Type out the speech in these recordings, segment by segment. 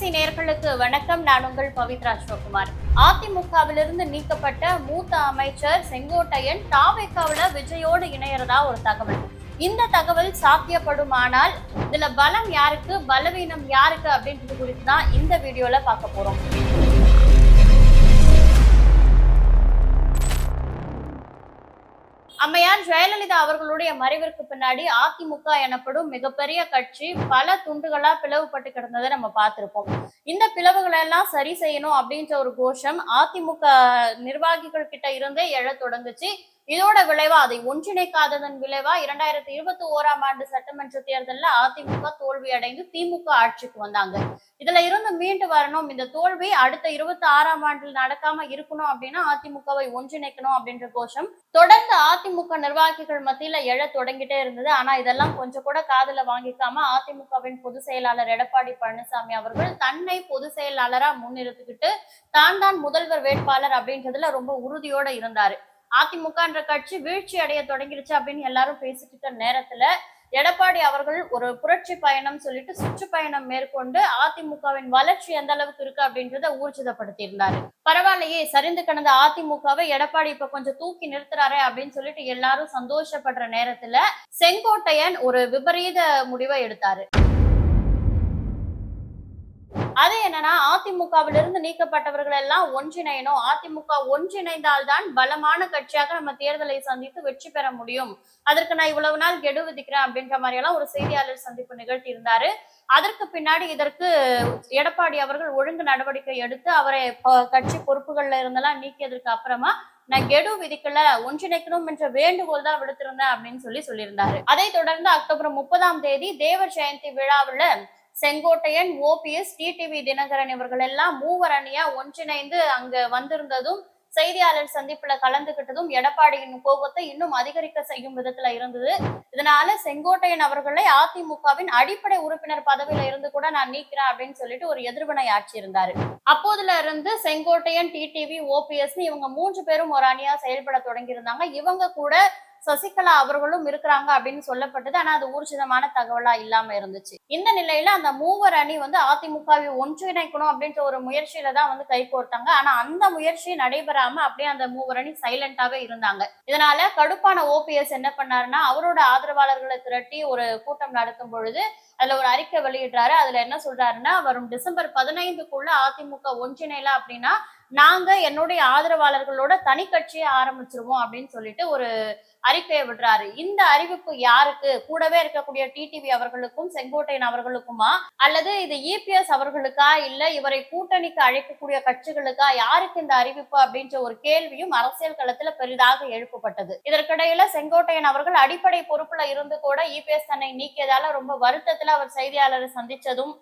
கைரேசி நேர்களுக்கு வணக்கம். நான் உங்கள் பவித்ரா சிவகுமார் அதிமுகவிலிருந்து நீக்கப்பட்ட மூத்த அமைச்சர் செங்கோட்டையன் தாவேக்காவில விஜயோடு இணையறதா ஒரு தகவல். இந்த தகவல் சாத்தியப்படுமானால் இதுல பலம் யாருக்கு பலவீனம் யாருக்கு அப்படின்றது குறித்து தான் இந்த வீடியோல பார்க்க போறோம். அம்மையார் ஜெயலலிதா அவர்களுடைய மறைவிற்கு பின்னாடி அதிமுக எனப்படும் மிகப்பெரிய கட்சி பல துண்டுகளா பிளவுபட்டு கிடந்ததை நம்ம பார்த்திருப்போம். இந்த பிளவுகளை எல்லாம் சரி செய்யணும் அப்படின்ற ஒரு கோஷம் அதிமுக நிர்வாகிகள் கிட்ட இருந்தே எழ தொடங்குச்சு. இதோட விளைவா அதை ஒன்றிணைக்காததன் விளைவா இரண்டாயிரத்தி இருபத்தி ஓராம் ஆண்டு சட்டமன்ற தேர்தல்ல அதிமுக தோல்வி அடைந்து திமுக ஆட்சிக்கு வந்தாங்க. இதுல இருந்து மீண்டு வரணும். இந்த தோல்வி அடுத்த இருபத்தி ஆறாம் ஆண்டில் நடக்காம இருக்கணும் அப்படின்னா அதிமுகவை ஒன்றிணைக்கணும் அப்படின்ற கோஷம். தொடர்ந்து அதிமுக நிர்வாகிகள் மத்தியில எழ தொடங்கிட்டே இருந்தது. ஆனா இதெல்லாம் கொஞ்சம் கூட காதல வாங்கிக்காம அதிமுகவின் பொதுச் செயலாளர் எடப்பாடி பழனிசாமி அவர்கள் தன்னை பொதுச் செயலாளரா முன்னிறுத்திக்கிட்டு தான் தான் முதல்வர் வேட்பாளர் அப்படின்றதுல ரொம்ப உறுதியோட இருந்தாரு. அதிமுகன்ற கட்சி வீழ்ச்சி அடைய தொடங்கிருச்சு அப்படின்னு எல்லாரும் பேசிட்டு இருக்க நேரத்துல எடப்பாடி அவர்கள் ஒரு புரட்சி பயணம் சொல்லிட்டு சுற்றுப்பயணம் மேற்கொண்டு அதிமுகவின் வளர்ச்சி எந்த அளவுக்கு இருக்கு அப்படின்றத ஊர்ஜிதப்படுத்தி இருந்தாரு பரவாயில்லையே சரிந்து கிடந்த அதிமுகவை எடப்பாடி இப்ப கொஞ்சம் தூக்கி நிறுத்துறாரு அப்படின்னு சொல்லிட்டு எல்லாரும் சந்தோஷப்படுற நேரத்துல செங்கோட்டையன் ஒரு விபரீத முடிவை எடுத்தாரு. அது என்னன்னா அதிமுகவிலிருந்து நீக்கப்பட்டவர்கள் எல்லாம் ஒன்றிணையணும். அதிமுக ஒன்றிணைந்தால்தான் பலமான கட்சியாக நம்ம தேர்தலை சந்தித்து வெற்றி பெற முடியும். அதற்கு நான் இவ்வளவு நாள் கெடு விதிக்கிறேன் அப்படின்ற மாதிரி எல்லாம் ஒரு செய்தியாளர் சந்திப்பு நிகழ்த்தி இருந்தாரு அதற்கு பின்னாடி இதற்கு எடப்பாடி அவர்கள் ஒழுங்கு நடவடிக்கை எடுத்து அவரை கட்சி பொறுப்புகள்ல இருந்தெல்லாம் நீக்கியதற்கு அப்புறமா நான் கெடு விதிக்கல ஒன்றிணைக்கணும் என்ற வேண்டுகோள் தான் விடுத்திருந்தேன் அப்படின்னு சொல்லி சொல்லியிருந்தாரு. அதை தொடர்ந்து அக்டோபர் முப்பதாம் தேதி தேவர் ஜெயந்தி விழாவுல செங்கோட்டையன் ஓபிஎஸ் டிடிவி தினகரன் இவர்கள் எல்லாம் மூவர் அணியா ஒன்றிணைந்து அங்க வந்திருந்ததும் செய்தியாளர் சந்திப்புல கலந்துகிட்டதும் எடப்பாடியின் கோபத்தை இன்னும் அதிகரிக்க செய்யும் விதத்துல இருந்தது. இதனால செங்கோட்டையன் அவர்களை அதிமுகவின் அடிப்படை உறுப்பினர் பதவியில இருந்து கூட நான் நீக்கிறேன் அப்படின்னு சொல்லிட்டு ஒரு எதிர்வினை ஆட்சி இருந்தாரு அப்போதுல இருந்து செங்கோட்டையன் டிடிவி ஓபிஎஸ் இவங்க மூன்று பேரும் ஒரு அணியா செயல்பட தொடங்கியிருந்தாங்க. இவங்க கூட சசிகலா அவர்களும் இருக்கிறாங்க அப்படின்னு சொல்லப்பட்டது. ஆனா அது ஊர்ஜிதமான தகவலா இல்லாம இருந்துச்சு. இந்த நிலையில அந்த மூவர் அணி வந்து அதிமுகவை ஒன்றிணைக்கணும் அப்படின்ற ஒரு முயற்சியில தான் வந்து கை கோர்த்தாங்க. ஆனா அந்த முயற்சி நடைபெறாம அப்படியே அந்த மூவர் அணி சைலண்டாவே இருந்தாங்க. இதனால கடுப்பான ஓபிஎஸ் என்ன பண்ணாருன்னா அவரோட ஆதரவாளர்களை திரட்டி ஒரு கூட்டம் நடத்தும் பொழுது அதுல ஒரு அறிக்கை வெளியிடுறாரு. அதுல என்ன சொல்றாருன்னா வரும் டிசம்பர் பதினைந்துக்குள்ள அதிமுக ஒன்றிணைல அப்படின்னா நாங்க என்னுடைய ஆதரவாளர்களோட தனி கட்சியை ஆரம்பிச்சிருவோம் அப்படின்னு சொல்லிட்டு ஒரு அறிக்கையை விடுறாரு. இந்த அறிவிப்பு யாருக்கு? கூடவே இருக்கக்கூடிய டிடிவி அவர்களுக்கும் செங்கோட்டையன் அவர்களுக்குமா? அல்லது இது இபிஎஸ் அவர்களுக்கா? இல்ல இவரை கூட்டணிக்கு அழைக்கக்கூடிய கட்சிகளுக்கா? யாருக்கு இந்த அறிவிப்பு அப்படின்ற ஒரு கேள்வியும் அரசியல் களத்துல பெரிதாக எழுப்பப்பட்டது. இதற்கிடையில செங்கோட்டையன் அவர்கள் அடிப்படை பொறுப்புல இருந்து கூட இபிஎஸ் தன்னை நீக்கியதால ரொம்ப வருத்தத்துல அவர் செய்தியாளரை சந்திச்சதும்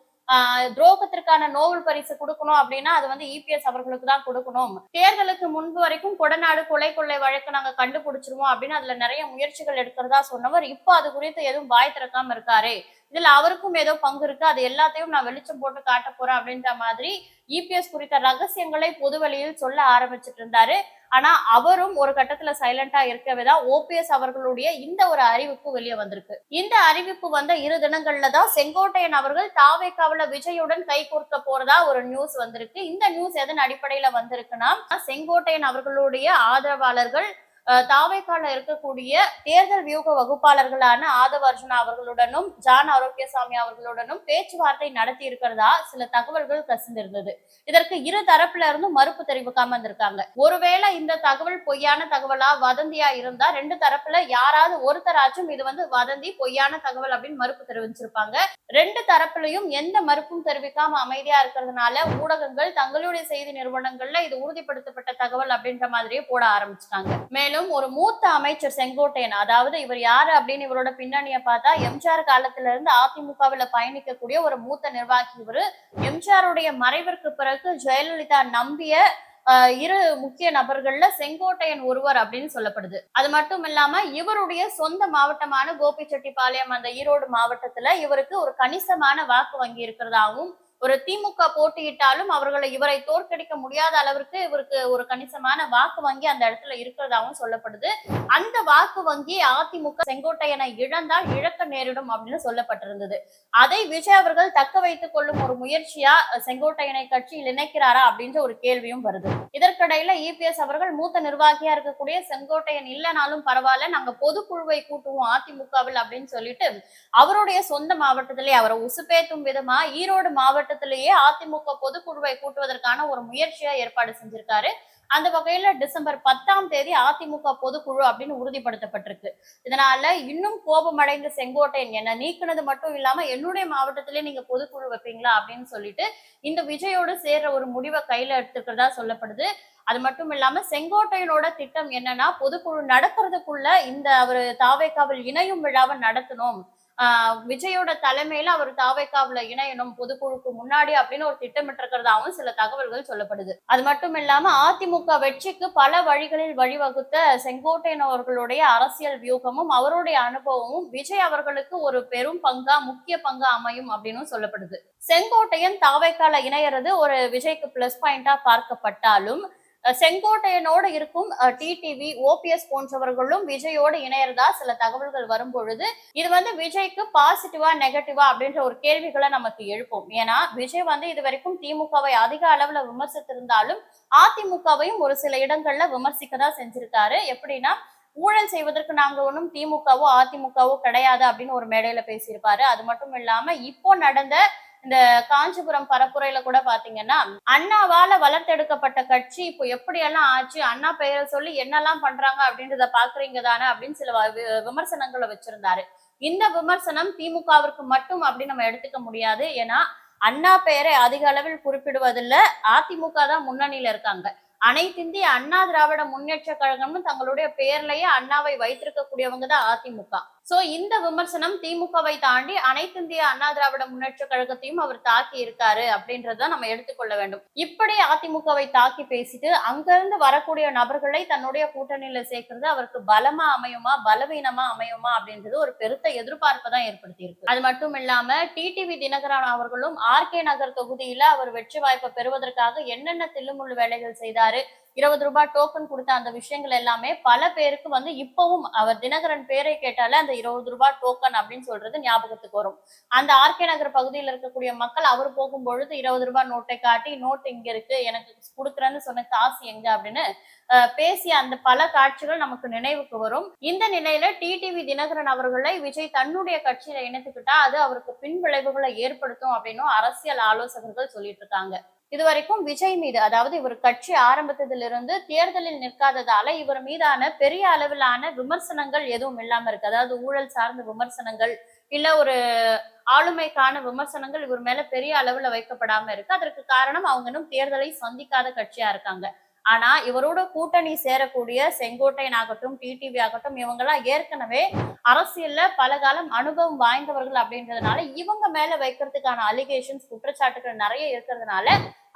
துரோகத்திற்கான நோபல் பரிசு கொடுக்கணும் அப்படின்னா அது வந்து இபிஎஸ் அவர்களுக்கு தான் கொடுக்கணும். தேர்தலுக்கு முன்பு வரைக்கும் கொடநாடு கொலை கொள்ளை வழக்கு நாங்க கண்டுபிடிச்சிருவோம் அப்படின்னு அதுல நிறைய முயற்சிகள் எடுக்கிறதா சொன்னவர். இப்போ அது குறித்து எதுவும் வாய் திறக்காம இருக்காரு. இதுல அவருக்கும் ஏதோ பங்கு இருக்கு. அது எல்லாத்தையும் நான் வெளிச்சம் போட்டு காட்ட போறேன் அப்படின்ற மாதிரி இபிஎஸ் குறித்த ரகசியங்களை பொதுவெளியில் சொல்ல ஆரம்பிச்சிட்டு இருந்தாரு. ஆனா அவரும் ஒரு கட்டத்துல சைலண்டா இருக்கவே தான் ஓபிஎஸ் அவர்களுடைய இந்த ஒரு அறிவிப்பு வெளியே வந்திருக்கு. இந்த அறிவிப்பு வந்த இரு தினங்கள்ல தான் செங்கோட்டையன் அவர்கள் தாவேக்காவில விஜயுடன் கை கோர்க்க போறதா ஒரு நியூஸ் வந்திருக்கு. இந்த நியூஸ் எதன் அடிப்படையில வந்திருக்குன்னா செங்கோட்டையன் அவர்களுடைய ஆதரவாளர்கள் தாவேக்கால இருக்கக்கூடிய தேர்தல் வியூக வகுப்பாளர்களான ஆதவ அர்ஜுனா அவர்களுடனும் ஜான் ஆரோக்கியசாமி அவர்களுடனும் பேச்சுவார்த்தை நடத்தி இருக்கிறதா? சில தகவல்கள் கசிந்திருந்தது. இதற்கு இரு தரப்புல இருந்தும் மறுப்பு தெரிவிக்காம இருந்திருக்காங்க. ஒருவேளை இந்த தகவல் பொய்யான தகவலா வதந்தியா இருந்தா ரெண்டு தரப்புல யாராவது ஒருத்தராச்சும் இது வந்து வதந்தி பொய்யான தகவல் அப்படின்னு மறுப்பு தெரிவிச்சிருப்பாங்க. ரெண்டு தரப்புலையும் எந்த மறுப்பும் தெரிவிக்காம அமைதியா இருக்கிறதுனால ஊடகங்கள் தங்களுடைய செய்தி நிறுவனங்கள்ல இது உறுதிப்படுத்தப்பட்ட தகவல் அப்படின்ற மாதிரியே போட ஆரம்பிச்சிட்டாங்க. மேலும் ஒரு மூத்த அமைச்சர் செங்கோட்டையன் அதாவது இவர் யாரு அப்படின்னு இவரோட பின்னணியை பார்த்தா எம்ஜிஆர் காலத்துல இருந்து அதிமுகவில் பயணிக்கக்கூடிய ஒரு மூத்த நிர்வாகி இவரு. எம்ஜிஆருடைய மறைவிற்கு பிறகு ஜெயலலிதா நம்பிய இரு முக்கிய நபர்கள்ல செங்கோட்டையன் ஒருவர் அப்படின்னு சொல்லப்படுது. அது மட்டும் இல்லாம இவருடைய சொந்த மாவட்டமான கோபிச்செட்டிப்பாளையம் அந்த ஈரோடு மாவட்டத்துல இவருக்கு ஒரு கணிசமான வாக்கு வங்கி இருக்கிறதாவும் ஒரு திமுக போட்டியிட்டாலும் அவர்களை இவரை தோற்கடிக்க முடியாத அளவிற்கு இவருக்கு ஒரு கணிசமான வாக்கு வங்கி அந்த இடத்துல இருக்கிறதாகவும் சொல்லப்படுது. அந்த வாக்கு வங்கி அதிமுக செங்கோட்டையனை இழந்தால் இழக்க நேரிடும் அப்படின்னு சொல்லப்பட்டிருந்தது. அதை விஜய் அவர்கள் தக்க வைத்துக் கொள்ளும் ஒரு முயற்சியா செங்கோட்டையனை கட்சியில் இணைக்கிறாரா அப்படின்ற ஒரு கேள்வியும் வருது. இதற்கிடையில இபிஎஸ் அவர்கள் மூத்த நிர்வாகியா இருக்கக்கூடிய செங்கோட்டையன் இல்லைனாலும் பரவாயில்ல நாங்க பொதுக்குழுவை கூட்டுவோம் அதிமுகவில் அப்படின்னு சொல்லிட்டு அவருடைய சொந்த மாவட்டத்திலே அவரை உசுப்பேத்தும் விதமா ஈரோடு மாவட்டத்திலேயே அதிமுக பொதுக்குழுவை கூட்டுவதற்கான ஒரு முயற்சியா ஏற்பாடு செஞ்சிருக்காரு. அந்த வகையில டிசம்பர் பத்தாம் தேதி அதிமுக பொதுக்குழு அப்படின்னு உறுதிப்படுத்தப்பட்டிருக்கு. இதனால இன்னும் கோபமடைந்த செங்கோட்டையன் என்ன நீக்கினது மட்டும் இல்லாம என்னுடைய மாவட்டத்திலே நீங்க பொதுக்குழு வைப்பீங்களா அப்படின்னு சொல்லிட்டு இந்த விஜயோடு சேர்ற ஒரு முடிவை கையில எடுத்துக்கிறதா சொல்லப்படுது. அது மட்டும் இல்லாம செங்கோட்டையனோட திட்டம் என்னன்னா பொதுக்குழு நடக்கிறதுக்குள்ள இந்த அவர் தாவேக்காவில் இணையும் விழாவை நடத்தணும். விஜயோட தலைமையில அவர் தாவைக்காவில இணையணும் பொதுக்குழுக்கு முன்னாடி அப்படின்னு ஒரு திட்டமிட்டிருக்கிறதாவும் சில தகவல்கள் சொல்லப்படுது. அது மட்டும் இல்லாம அதிமுக வெற்றிக்கு பல வழிகளில் வழிவகுத்த செங்கோட்டையன் அவர்களுடைய அரசியல் வியூகமும் அவருடைய அனுபவமும் விஜய் அவர்களுக்கு ஒரு பெரும் பங்கா முக்கிய பங்கா அமையும் அப்படின்னு சொல்லப்படுது. செங்கோட்டையன் தாவைக்கால இணையறது ஒரு விஜய்க்கு பிளஸ் பாயிண்டா பார்க்கப்பட்டாலும் செங்கோட்டையனோடு இருக்கும் டிடிவி ஓபிஎஸ் போன்றவர்களும் விஜயோடு இணையறதா சில தகவல்கள் வரும் பொழுது இது வந்து விஜய்க்கு பாசிட்டிவா நெகட்டிவா அப்படின்ற ஒரு கேள்விகளை நமக்கு எழுப்போம். ஏன்னா விஜய் வந்து இது வரைக்கும் திமுகவை அதிக அளவுல விமர்சித்திருந்தாலும் அதிமுகவையும் ஒரு சில இடங்கள்ல விமர்சிக்க தான் செஞ்சிருக்காரு. எப்படின்னா ஊழல் செய்வதற்கு நாங்க ஒன்றும் திமுகவோ அதிமுகவோ கிடையாது அப்படின்னு ஒரு மேடையில பேசியிருப்பாரு. அது மட்டும் இல்லாம இப்போ நடந்த இந்த காஞ்சிபுரம் பரப்புரையில கூட பாத்தீங்கன்னா அண்ணாவால வளர்த்தெடுக்கப்பட்ட கட்சி இப்போ எப்படியெல்லாம் ஆச்சு அண்ணா பெயரை சொல்லி என்னெல்லாம் பண்றாங்க அப்படின்றத பாக்குறீங்க தானே அப்படின்னு சில விமர்சனங்களை வச்சிருந்தாரு. இந்த விமர்சனம் திமுகவிற்கு மட்டும் அப்படின்னு நம்ம எடுத்துக்க முடியாது. ஏன்னா அண்ணா பெயரை அதிக அளவில் குறிப்பிடுவதில்ல. அதிமுக தான் முன்னணியில இருக்காங்க. அனைத்திந்திய அண்ணா திராவிட முன்னேற்ற கழகமும் தங்களுடைய பெயர்லயே அண்ணாவை வைத்திருக்கக்கூடியவங்க தான் அதிமுக. சோ இந்த விமர்சனம் திமுகவை தாண்டி அனைத்து இந்திய அண்ணா திராவிட முன்னேற்ற கழகத்தையும் அவர் தாக்கி இருக்காரு அப்படின்றத நம்ம எடுத்துக்கொள்ள வேண்டும். இப்படி அதிமுகவை தாக்கி பேசிட்டு அங்கிருந்து வரக்கூடிய நபர்களை தன்னுடைய கூட்டணியில சேர்க்கிறது அவருக்கு பலமா அமையுமா பலவீனமா அமையுமா அப்படின்றது ஒரு பெருத்த எதிர்பார்ப்பை தான் ஏற்படுத்தி இருக்கு. அது மட்டும் இல்லாம டிடிவி தினகரன் அவர்களும் ஆர்கே நகர் தொகுதியில அவர் வெற்றி வாய்ப்பை பெறுவதற்காக என்னென்ன தில்லுமுள்ளு வேலைகள் செய்தாரு இருபது ரூபாய் டோக்கன் கொடுத்த அந்த விஷயங்கள் எல்லாமே பல பேருக்கு வந்து இப்பவும் அவர் தினகரன் பேரை கேட்டாலே அந்த இருபது ரூபாய் டோக்கன் அப்படின்னு சொல்றது ஞாபகத்துக்கு வரும். அந்த ஆர்கே நகர் பகுதியில் இருக்கக்கூடிய மக்கள் அவர் போகும்பொழுது இருபது ரூபாய் நோட்டை காட்டி நோட் இங்க இருக்கு எனக்கு கொடுக்குறேன்னு சொன்ன காசு எங்க? அப்படின்னு பேசிய அந்த பல காட்சிகள் நமக்கு நினைவுக்கு வரும். இந்த நிலையில டிடிவி தினகரன் அவர்களை விஜய் தன்னுடைய கட்சியில இணைத்துக்கிட்டா அது அவருக்கு பின் விளைவுகளை ஏற்படுத்தும் அப்படின்னும் அரசியல் ஆலோசகர்கள் சொல்லிட்டு இருக்காங்க. இதுவரைக்கும் விஜய் மீது அதாவது இவர் கட்சி ஆரம்பித்ததிலிருந்து தேர்தலில் நிற்காததால இவர் மீதான பெரிய அளவிலான விமர்சனங்கள் எதுவும் இல்லாம இருக்கு. அதாவது ஊழல் சார்ந்த விமர்சனங்கள் இல்ல ஒரு ஆளுமைக்கான விமர்சனங்கள் இவர் மேல பெரிய அளவுல வைக்கப்படாம இருக்கு. அதற்கு காரணம் அவங்க இன்னும் தேர்தலை சந்திக்காத கட்சியா இருக்காங்க. ஆனா இவரோட கூட்டணி சேரக்கூடிய செங்கோட்டையன் ஆகட்டும் டிடிவி ஆகட்டும் இவங்கெல்லாம் ஏற்கனவே அரசியல்ல பல காலம் அனுபவம் வாய்ந்தவர்கள் அப்படின்றதுனால இவங்க மேல வைக்கிறதுக்கான அலிகேஷன்ஸ் குற்றச்சாட்டுகள் நிறைய இருக்கிறதுனால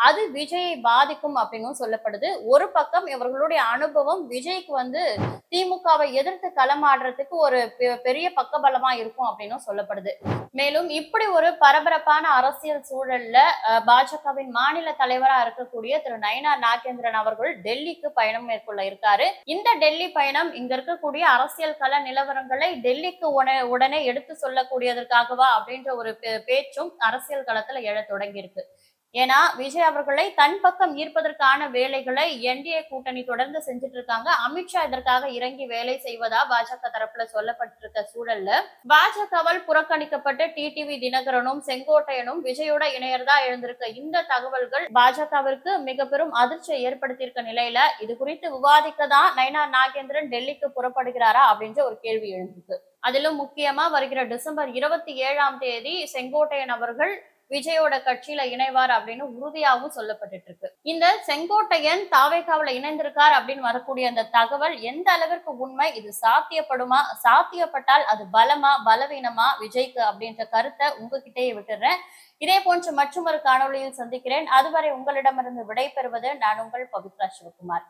அது விஜயை பாதிக்கும் அப்படின்னும் சொல்லப்படுது. ஒரு பக்கம் இவர்களுடைய அனுபவம் விஜய்க்கு வந்து திமுகவை எதிர்த்து களமாடுறதுக்கு ஒரு பெ- பெரிய பக்கபலமா இருக்கும் அப்படின்னும் சொல்லப்படுது. மேலும் இப்படி ஒரு பரபரப்பான அரசியல் சூழல்ல அஹ், பாஜகவின் மாநில தலைவரா இருக்கக்கூடிய திரு நயனா நாகேந்திரன் அவர்கள் டெல்லிக்கு பயணம் மேற்கொள்ள இருக்காரு. இந்த டெல்லி பயணம் இங்க இருக்கக்கூடிய அரசியல் கள நிலவரங்களை டெல்லிக்கு உடனே உடனே எடுத்து சொல்லக்கூடியதற்காகவா அப்படின்ற ஒரு பே- பேச்சும் அரசியல் களத்துல எழ தொடங்கியிருக்கு. ஏன்னா விஜய் அவர்களை தன் பக்கம் ஈர்ப்பதற்கான வேலைகளை என்டிஏ கூட்டணி தொடர்ந்து செஞ்சுட்டு இருக்காங்க அமித்ஷா இதற்காக இறங்கி வேலை செய்வதா பாஜக தரப்புல சொல்லப்பட்டிருக்க சூழல்ல பாஜகவால் புறக்கணிக்கப்பட்ட டிடிவி தினகரனும் செங்கோட்டையனும் விஜயோட இணையர்தா எழுந்திருக்க இந்த தகவல்கள் பாஜகவிற்கு மிக பெரும் அதிர்ச்சியை ஏற்படுத்தியிருக்க நிலையில இது குறித்து விவாதிக்க தான் நயனா நாகேந்திரன் டெல்லிக்கு புறப்படுகிறாரா அப்படின்ற ஒரு கேள்வி எழுந்திருக்கு. அதிலும் முக்கியமா வருகிற டிசம்பர் இருபத்தி ஏழாம் தேதி செங்கோட்டையன் அவர்கள் விஜயோட கட்சியில இணைவார் அப்படின்னு உறுதியாகவும் சொல்லப்பட்டுட்டு இருக்கு இந்த செங்கோட்டையன் தாவேகாவுல இணைந்திருக்கார் அப்படின்னு வரக்கூடிய அந்த தகவல் எந்த அளவிற்கு உண்மை இது சாத்தியப்படுமா சாத்தியப்பட்டால் அது பலமா பலவீனமா விஜய்க்கு அப்படின்ற கருத்தை உங்ககிட்டயே விட்டுறேன். இதே போன்று மற்றொரு காணொலியில் காணொளியில் சந்திக்கிறேன். அதுவரை உங்களிடமிருந்து விடை பெறுவது நான் உங்கள் பவித்ரா சிவகுமார்.